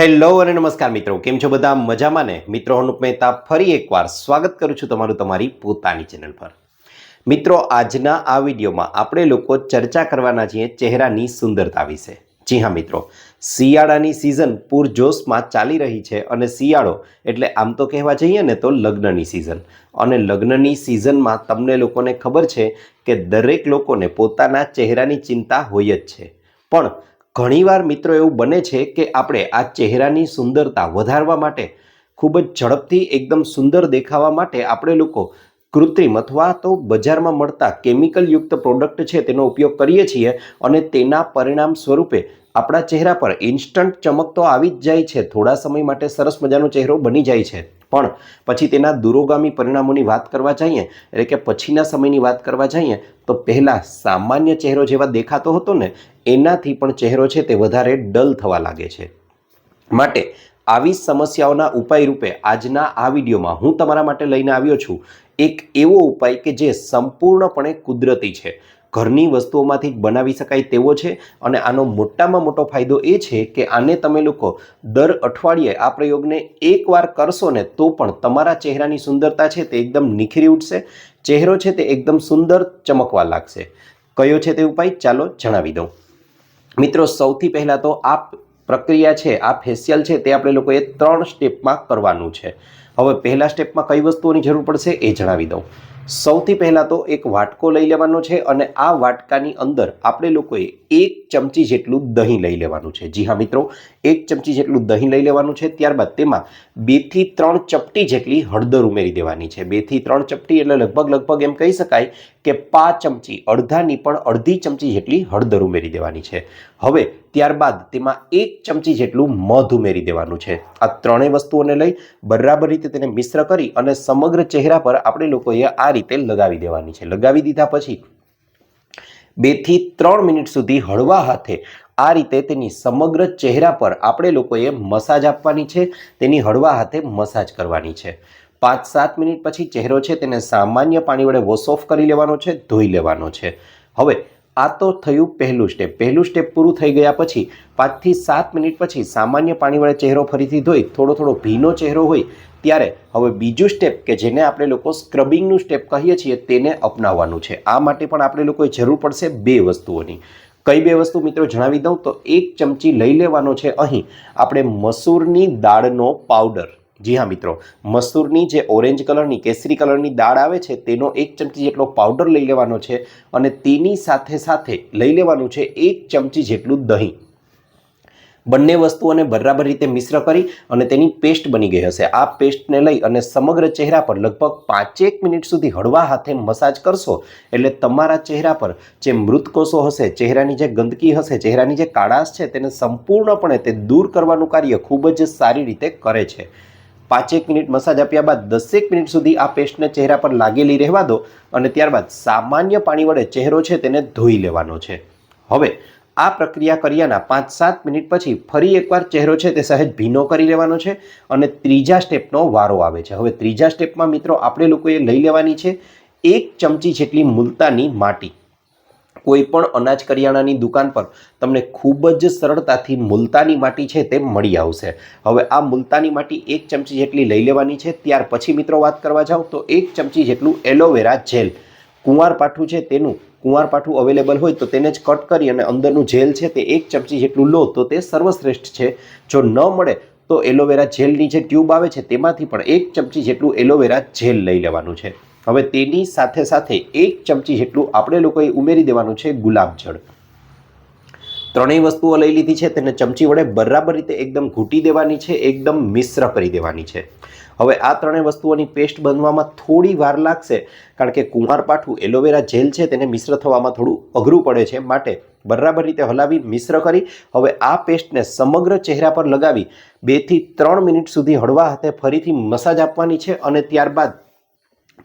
Hello અને નમસ્કાર મિત્રો, કેમ છો બધા? મજામાં ને? મિત્રો અનુપ મહેતા ફરી એકવાર સ્વાગત કરું છું તમારું તમારી પોતાની ચેનલ પર. મિત્રો, આજના આ વિડીયોમાં આપણે લોકો ચર્ચા કરવાના છીએ ચહેરાની સુંદરતા વિશે. જી હા મિત્રો, શિયાળાની સિઝન પૂરજોશમાં ચાલી રહી છે અને શિયાળો એટલે આમ તો કહેવા જઈએ ને તો લગ્નની સિઝન અને લગ્નની સિઝનમાં તમને લોકોને ખબર છે કે દરેક લોકોને પોતાના ચહેરાની ચિંતા હોય જ છે. પણ ઘણીવાર મિત્રો એવું બને છે કે આપણે આ ચહેરાની સુંદરતા વધારવા માટે ખૂબ જ ઝડપથી એકદમ સુંદર દેખાવા માટે આપણે લોકો કૃત્રિમ અથવા તો બજારમાં મળતા કેમિકલયુક્ત પ્રોડક્ટ છે તેનો ઉપયોગ કરીએ છીએ અને તેના પરિણામ સ્વરૂપે આપણા ચહેરા પર ઇન્સ્ટન્ટ ચમક તો આવી જ જાય છે. થોડા સમય માટે સરસ મજાનો ચહેરો બની જાય છે. પણ પછી તેના દુરોગામી પરિણામોની વાત કરવા જઈએ, એટલે કે પછીના સમયની વાત કરવા જઈએ, તો પહેલાં સામાન્ય ચહેરો જેવા દેખાતો હતો ને એનાથી પણ ચહેરો છે તે વધારે ડલ થવા લાગે છે. માટે આવી સમસ્યાઓના ઉપાય રૂપે આજના આ વિડીયોમાં હું તમારા માટે લઈને આવ્યો છું એક એવો ઉપાય કે જે સંપૂર્ણપણે કુદરતી છે. ઘરની વસ્તુઓમાંથી બનાવી શકાય તેવો છે અને આનો મોટામાં મોટો ફાયદો એ છે કે આને તમે લોકો દર અઠવાડિયે આ પ્રયોગને એકવાર કરશો ને તો પણ તમારા ચહેરાની સુંદરતા છે તે એકદમ નિખરી ઉઠશે, ચહેરો છે તે એકદમ સુંદર ચમકવા લાગશે. કયો છે તે ઉપાય? ચાલો જણાવી દઉં. મિત્રો, સૌથી પહેલાં તો આ પ્રક્રિયા છે, આ ફેશિયલ છે, તે આપણે લોકોએ ત્રણ સ્ટેપમાં કરવાનું છે. હવે પહેલા સ્ટેપમાં કઈ વસ્તુઓની જરૂર પડશે એ જણાવી દઉં. સૌથી પહેલાં તો એક વાટકો લઈ લેવાનો છે અને આ વાટકાની અંદર આપણે લોકોએ એક ચમચી જેટલું દહીં લઈ લેવાનું છે. જી હા, મિત્રો, એક ચમચી જેટલું દહીં લઈ લેવાનું છે, ત્યારબાદ તેમાં બેથી ત્રણ ચપટી જેટલી હળદર ઉમેરી દેવાની છે. બેથી ત્રણ ચપટી એટલે લગભગ લગભગ એમ કહી શકાય કે પાંચ ચમચી, અડધાની પણ અડધી ચમચી જેટલી હળદર ઉમેરી દેવાની છે. હવે ત્યારબાદ તેમાં એક ચમચી જેટલું મધ ઉમેરી દેવાનું છે. આ ત્રણેય વસ્તુઓને લઈ બરાબર રીતે તેને મિશ્ર કરી અને સમગ્ર ચહેરા પર આપણે લોકોએ આ રીતે લગાવી દેવાની છે. લગાવી દીધા પછી બેથી ત્રણ મિનિટ સુધી હળવા હાથે આ રીતે તેની સમગ્ર ચહેરા પર આપણે લોકોએ મસાજ આપવાની છે. તેની હળવા હાથે મસાજ કરવાની છે. પાંચ સાત મિનિટ પછી ચહેરો છે તેને સામાન્ય પાણી વડે વોશ ઓફ કરી લેવાનો છે, ધોઈ લેવાનો છે. હવે, આ તો થયું પહેલું સ્ટેપ પહેલું સ્ટેપ પૂરું થઈ ગયા પછી પાંચથી સાત મિનિટ પછી સામાન્ય પાણી વડે ચહેરો ફરીથી ધોઈ થોડો થોડો ભીનો ચહેરો હોય, ત્યારે હવે બીજું સ્ટેપ કે જેને આપણે લોકો સ્ક્રબિંગનું સ્ટેપ કહીએ છીએ, તેને અપનાવવાનું છે. આ માટે પણ આપણે લોકોએ જરૂર પડશે બે વસ્તુઓની. કઈ બે વસ્તુ મિત્રો જણાવી દઉં? તો એક ચમચી લઈ લેવાનો છે અહીં. આપણે મસૂરની દાળનો પાવડર જી હા, મિત્રો. મસૂરની જે ઓરેન્જ કલરની, કેસરી કલરની દાળ આવે છે, તેનો એક ચમચી જેટલો પાવડર લઈ લેવાનો છે અને તેની સાથે સાથે લઈ લેવાનું છે એક ચમચી જેટલું દહીં. બંને વસ્તુઓને બરાબર રીતે મિશ્ર કરી અને તેની પેસ્ટ બની ગઈ હશે. આ પેસ્ટને લઈ અને સમગ્ર ચહેરા પર લગભગ પાંચેક મિનિટ સુધી હળવા હાથે મસાજ કરશો એટલે તમારા ચહેરા પર જે મૃત કોષો હશે, ચહેરાની જે ગંદકી હશે, ચહેરાની જે કાળાશ છે, તેને સંપૂર્ણપણે તે દૂર કરવાનું કાર્ય ખૂબ જ સારી રીતે કરે છે. પાંચેક મિનિટ મસાજ આપ્યા બાદ દસેક મિનિટ સુધી આ પેસ્ટને ચહેરા પર લાગેલી રહેવા દો અને ત્યારબાદ સામાન્ય પાણી વડે ચહેરો છે તેને ધોઈ લેવાનો છે. હવે આ પ્રક્રિયા કર્યાના પાંચ સાત મિનિટ પછી ફરી એકવાર ચહેરો છે તે સહેજ ભીનો કરી લેવાનો છે અને ત્રીજા સ્ટેપનો વારો આવે છે. હવે ત્રીજા સ્ટેપમાં મિત્રો આપણે લોકોએ લઈ લેવાની છે એક ચમચી જેટલી મુલતાની માટી. કોઈ પણ અનાજ કરિયાણાની દુકાન પર તમને ખૂબ જ સરળતાથી મુલતાની માટી છે તે મળી આવશે. હવે આ મુલતાની માટી એક ચમચી જેટલી લઈ લેવાની છે. ત્યાર પછી મિત્રો વાત કરવા જાઓ તો એક ચમચી જેટલું એલોવેરા જેલ. કુંવારપાઠું છે તેનું. કુંવારપાઠું અવેલેબલ હોય તો તેને જ કટ કરી અને અંદરનું જેલ છે તે એક ચમચી જેટલું લો તો તે સર્વશ્રેષ્ઠ છે. જો ન મળે તો એલોવેરા જેલની જે ટ્યુબ આવે છે તેમાંથી પણ એક ચમચી જેટલું એલોવેરા જેલ લઈ લેવાનું છે. હવે તેની સાથે સાથે એક ચમચી જેટલું આપણે લોકોએ ઉમેરી દેવાનું છે ગુલાબજળ ત્રણેય વસ્તુઓ લઈ લીધી છે, તેને ચમચી વડે બરાબર રીતે એકદમ ઘૂંટી દેવાની છે, એકદમ મિશ્ર કરી દેવાની છે. હવે આ ત્રણેય વસ્તુઓની પેસ્ટ બનવામાં થોડી વાર લાગશે, કારણ કે કુંવારપાઠું એલોવેરા જેલ છે, તેને મિશ્ર થવામાં થોડું અઘરું પડે છે, માટે બરાબર રીતે હલાવી, મિશ્ર કરી, હવે આ પેસ્ટને સમગ્ર ચહેરા પર લગાવી બેથી ત્રણ મિનિટ સુધી હળવા હાથે ફરીથી મસાજ આપવાની છે અને ત્યારબાદ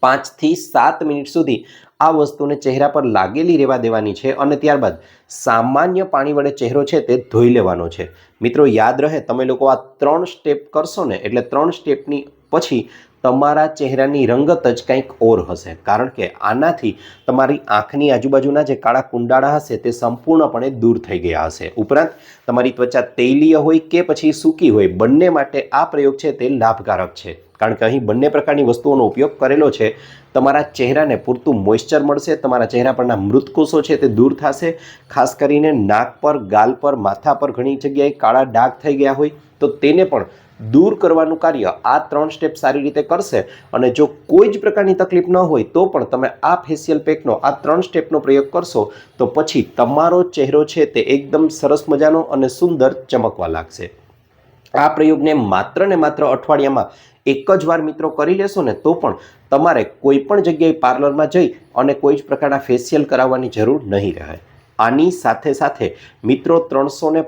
પાંચથી સાત મિનિટ સુધી આ વસ્તુને ચહેરા પર લાગેલી રહેવા દેવાની છે અને ત્યારબાદ સામાન્ય પાણી વડે ચહેરો છે તે ધોઈ લેવાનો છે. મિત્રો, યાદ રહે, તમે લોકો આ ત્રણ સ્ટેપ કરશો ને, એટલે ત્રણ સ્ટેપની પછી તમારા ચહેરાની રંગત જ કંઈક ઓર હશે. કારણ કે આનાથી તમારી આંખની આજુબાજુના જે કાળા કુંડાળા હશે તે સંપૂર્ણપણે દૂર થઈ ગયા હશે. ઉપરાંત, તમારી ત્વચા તૈલીય હોય કે પછી સૂકી હોય, બંને માટે આ પ્રયોગ છે તે લાભકારક છે. કારણ કે અહીં બંને પ્રકારની વસ્તુઓનો ઉપયોગ કરેલો છે. તમારા ચહેરાને પૂરતું મોઇશ્ચર મળશે, તમારા ચહેરા પરના મૃતકોષો છે તે દૂર થશે. ખાસ કરીને નાક પર, ગાલ પર, માથા પર ઘણી જગ્યાએ કાળા ડાઘ થઈ ગયા હોય તો તેને પણ દૂર કરવાનું કાર્ય આ ત્રણ સ્ટેપ સારી રીતે કરશે. અને જો કોઈ જ પ્રકારની તકલીફ ન હોય તો પણ તમે આ ફેશિયલ પેકનો આ ત્રણ સ્ટેપનો પ્રયોગ કરશો તો પછી તમારો ચહેરો છે તે એકદમ સરસ મજાનો અને સુંદર ચમકવા લાગશે. આ પ્રયોગને માત્ર ને માત્ર અઠવાડિયામાં એક જ વાર મિત્રો કરી લેશો ને તો પણ તમારે કોઈ પણ જગ્યાએ પાર્લરમાં જઈ અને કોઈ જ પ્રકારના ફેશિયલ કરાવવાની જરૂર નહીં રહે. આની સાથે સાથે મિત્રો ત્રણસો ને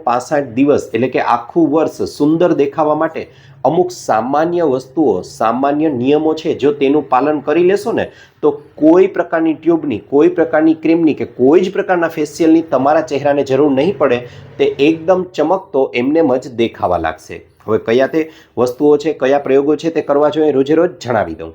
દિવસ એટલે કે આખું વર્ષ સુંદર દેખાવા માટે અમુક સામાન્ય વસ્તુઓ, સામાન્ય નિયમો છે જો તેનું પાલન કરી લેશો ને તો કોઈ પ્રકારની ટ્યુબની, કોઈ પ્રકારની ક્રીમની કે કોઈ જ પ્રકારના ફેશિયલની તમારા ચહેરાને જરૂર નહીં પડે તે એકદમ ચમકતો એમનેમ જ દેખાવા લાગશે. હવે કયા તે વસ્તુઓ છે, કયા પ્રયોગો છે તે કરવા જોઈએ રોજે રોજ જણાવી દઉં.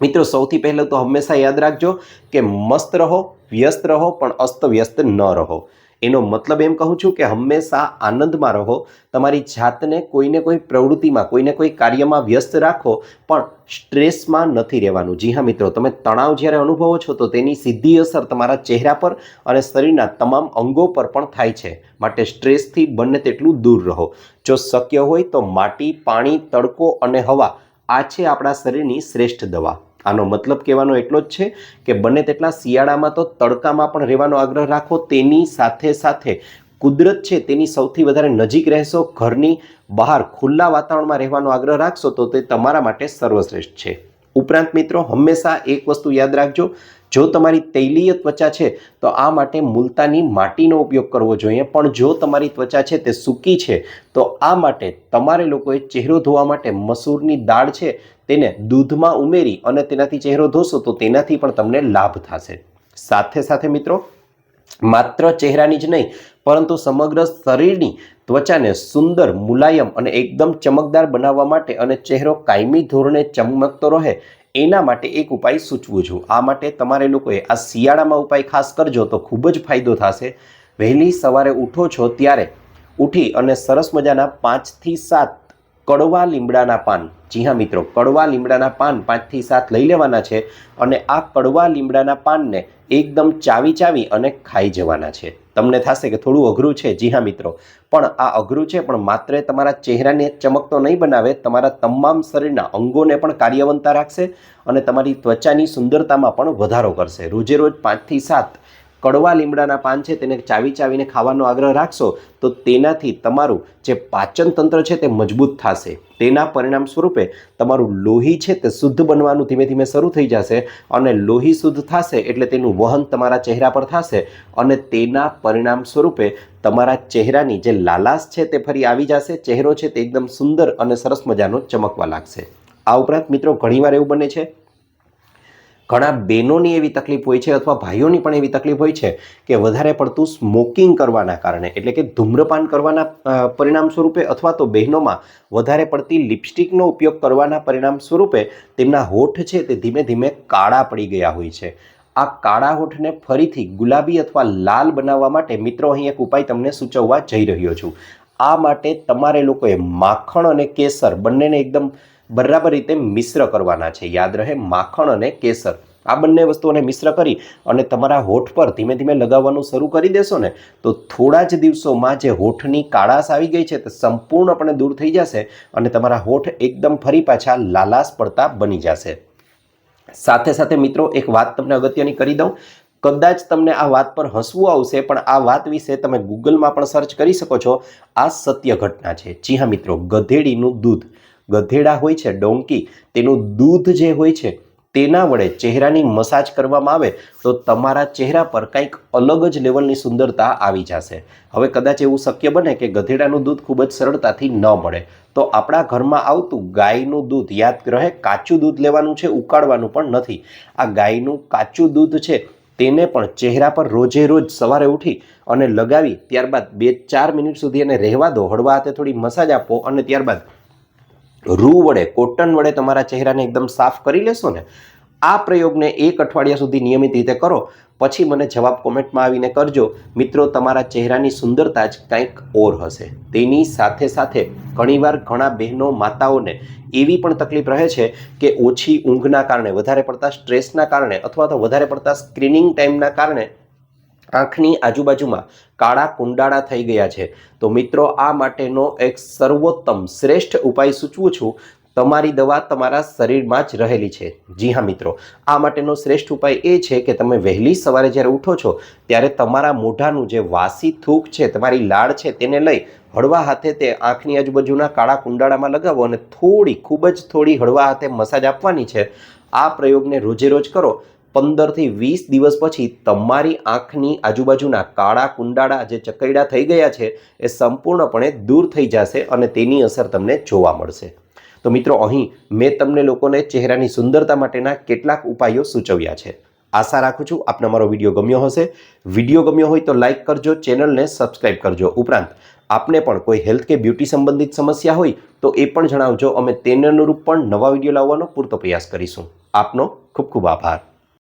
મિત્રો, સૌથી પહેલાં તો હંમેશા યાદ રાખજો કે મસ્ત રહો, વ્યસ્ત રહો, પણ અસ્તવ્યસ્ત ન રહો. એનો મતલબ એમ કહું છું કે હંમેશા આનંદમાં રહો. તમારી જાતને કોઈને કોઈ પ્રવૃત્તિમાં, કોઈને કોઈ કાર્યમાં વ્યસ્ત રાખો, પણ સ્ટ્રેસમાં નથી રહેવાનું. જી હા મિત્રો, તમે તણાવ જ્યારે અનુભવો છો, તો તેની સીધી અસર તમારા ચહેરા પર અને શરીરના તમામ અંગો પર પણ થાય છે. માટે સ્ટ્રેસથી બંને તેટલું દૂર રહો. જો શક્ય હોય તો માટી, પાણી, તડકો અને હવા આ છે આપણા શરીરની શ્રેષ્ઠ દવા. આનો મતલબ કહેવાનો એટલો જ છે કે બને તેટલા શિયાળામાં તો તડકામાં પણ રહેવાનો આગ્રહ રાખો. તેની સાથે સાથે કુદરત છે તેની સૌથી વધારે નજીક રહેશો. ઘરની બહાર ખુલ્લા વાતાવરણમાં રહેવાનો આગ્રહ રાખશો તો તે તમારા માટે સર્વશ્રેષ્ઠ છે. ઉપરાંત મિત્રો, હંમેશા એક વસ્તુ યાદ રાખજો, જો તમારી તૈલીય ત્વચા છે, તો આ માટે મુલતાની માટીનો ઉપયોગ કરવો જોઈએ. પણ જો તમારી ત્વચા છે તે સૂકી છે, તો આ માટે તમારે લોકોએ ચહેરો ધોવા માટે મસૂરની દાળ છે તેને દૂધમાં ઉમેરી અને તેનાથી ચહેરો ધોશો, તો તેનાથી પણ તમને લાભ થશે. સાથે સાથે મિત્રો, માત્ર ચહેરાની જ નહીં, પરંતુ સમગ્ર શરીરની ત્વચાને સુંદર, મુલાયમ અને એકદમ ચમકદાર બનાવવા માટે અને ચહેરો કાયમી ધોરણે ચમકતો રહે, એના માટે એક ઉપાય સૂચવું છું. આ માટે તમારે લોકોએ આ શિયાળામાં ઉપાય ખાસ કરજો તો ખૂબ જ ફાયદો થશે. વહેલી સવારે ઉઠો છો ત્યારે ઉઠી અને સરસ મજાના પાંચથી સાત કડવા લીમડાના પાન. જી હા મિત્રો, કડવા લીમડાના પાન પાંચથી સાત લઈ લેવાના છે અને આ કડવા લીમડાના પાનને એકદમ ચાવી ચાવી અને ખાઈ જવાના છે. તમને થશે કે થોડું અઘરું છે, જી હા મિત્રો. પણ આ અઘરું છે, પણ માત્ર તમારા ચહેરાને ચમકતો નહીં બનાવે, તમારા તમામ શરીરના અંગોને પણ કાર્યવંતા રાખશે અને તમારી ત્વચાની સુંદરતામાં પણ વધારો કરશે. રોજે રોજ પાંચથી સાત કડવા લીમડાના પાન છે તેને ચાવી ચાવીને ખાવાનો આગ્રહ રાખશો, તો તેનાથી તમારું જે પાચન તંત્ર છે તે મજબૂત થશે. તેના પરિણામ સ્વરૂપે તમારું લોહી છે તે શુદ્ધ બનવાનું ધીમે ધીમે શરૂ થઈ જશે અને લોહી શુદ્ધ થશે એટલે તેનું વહન તમારા ચહેરા પર થશે અને તેના પરિણામ સ્વરૂપે તમારા ચહેરાની જે લાલાશ છે તે ફરી આવી જશે, ચહેરો છે તે એકદમ સુંદર અને સરસ મજાનો ચમકવા લાગશે. આ ઉપરાંત મિત્રો ઘણીવાર એવું બને છે ઘણા બહેનોની એવી તકલીફ હોય છે અથવા ભાઈઓની પણ એવી તકલીફ હોય છે કે વધારે પડતું સ્મોકિંગ કરવાના કારણે, એટલે કે ધૂમ્રપાન કરવાના પરિણામ સ્વરૂપે અથવા તો બહેનોમાં વધારે પડતી લિપસ્ટિકનો ઉપયોગ કરવાના પરિણામ સ્વરૂપે તેમના હોઠ છે તે ધીમે ધીમે કાળા પડી ગયા હોય છે. આ કાળા હોઠને ફરીથી ગુલાબી અથવા લાલ બનાવવા માટે મિત્રો, અહીં એક ઉપાય તમને સૂચવવા જઈ રહ્યો છું. આ માટે તમારે લોકોએ માખણ અને કેસર બંનેને એકદમ બરાબર રીતે મિશ્ર કરવાના છે. યાદ રહે માખણ અને કેસર. આ બંને વસ્તુઓને મિશ્ર કરી અને તમારા હોઠ પર ધીમે ધીમે લગાવવાનું શરૂ કરી દેશો ને, તો થોડા જ દિવસોમાં જે હોઠની કાળાશ આવી ગઈ છે તે સંપૂર્ણપણે દૂર થઈ જશે અને તમારા હોઠ એકદમ ફરી પાછા લાલાશ પડતા બની જશે. સાથે સાથે મિત્રો, એક વાત તમને અગત્યની કરી દઉં. કદાચ તમને આ વાત પર હસવું આવશે, પણ આ વાત વિશે તમે ગૂગલમાં પણ સર્ચ કરી શકો છો. આ સત્ય ઘટના છે. જી હા મિત્રો, ગધેડીનું દૂધ. ગધેડા હોય છે, ડોંકી, તેનું દૂધ જે હોય છે, તેના વડે ચહેરાની મસાજ કરવામાં આવે, તો તમારા ચહેરા પર કંઈક અલગ જ લેવલની સુંદરતા આવી જશે. હવે કદાચ એવું શક્ય બને કે ગધેડાનું દૂધ ખૂબ જ સરળતાથી ન મળે, તો આપણા ઘરમાં આવતું ગાયનું દૂધ યાદ રહે, કાચું દૂધ લેવાનું છે, ઉકાળવાનું પણ નથી. આ ગાયનું કાચું દૂધ છે, તેને પણ ચહેરા પર રોજે રોજ સવારે ઉઠી અને લગાવી, ત્યારબાદ બે ચાર મિનિટ સુધી એને રહેવા દો, હળવા હાથે થોડી મસાજ આપો અને ત્યારબાદ રૂ વડે, કોટન વડે તમારા ચહેરાને એકદમ સાફ કરી લેશો ને, આ પ્રયોગને એક અઠવાડિયા સુધી નિયમિત રીતે કરો. પછી મને જવાબ કોમેન્ટમાં આવીને કરજો. મિત્રો, તમારા ચહેરાની સુંદરતા જ કંઈક ઓર હશે. તેની સાથે સાથે ઘણીવાર ઘણા બહેનો માતાઓને એવી પણ તકલીફ રહે છે કે ઓછી ઊંઘના કારણે, વધારે પડતા સ્ટ્રેસના કારણે અથવા તો વધારે પડતા સ્ક્રીનિંગ ટાઈમના કારણે આંખની આજુબાજુમાં કાળા કુંડાળા થઈ ગયા છે. તો મિત્રો, આ માટેનો એક સર્વોત્તમ શ્રેષ્ઠ ઉપાય સૂચવું છું. તમારી દવા તમારા શરીરમાં જ રહેલી છે. જી હા, મિત્રો. આ માટેનો શ્રેષ્ઠ ઉપાય એ છે કે તમે વહેલી સવારે જ્યારે ઉઠો છો, ત્યારે તમારા મોઢાનું જે વાસી થૂક છે, તમારી લાળ છે, તેને લઈ હળવા હાથે તે આંખની આજુબાજુના કાળા કુંડાળામાં લગાવો અને થોડી, ખૂબ જ થોડી હળવા હાથે મસાજ આપવાની છે. આ પ્રયોગને રોજે રોજ કરો. પંદરથી વીસ દિવસ પછી તમારી આંખની આજુબાજુના કાળા કુંડાળા જે ચકૈડા થઈ ગયા છે, એ સંપૂર્ણપણે દૂર થઈ જશે અને તેની અસર તમને જોવા મળશે. તો મિત્રો, અહીં મેં તમને લોકોને ચહેરાની સુંદરતા માટેના કેટલાક ઉપાયો સૂચવ્યા છે. આશા રાખું છું આપને મારો વીડિયો ગમ્યો હશે. વીડિયો ગમ્યો હોય તો લાઇક કરજો, ચેનલને સબસ્ક્રાઇબ કરજો. ઉપરાંત, આપને પણ કોઈ હેલ્થ કે બ્યુટી સંબંધિત સમસ્યા હોય તો એ પણ જણાવજો. અમે તેને અનુરૂપ પણ નવા વીડિયો લાવવાનો પૂરતો પ્રયાસ કરીશું. આપનો ખૂબ ખૂબ આભાર.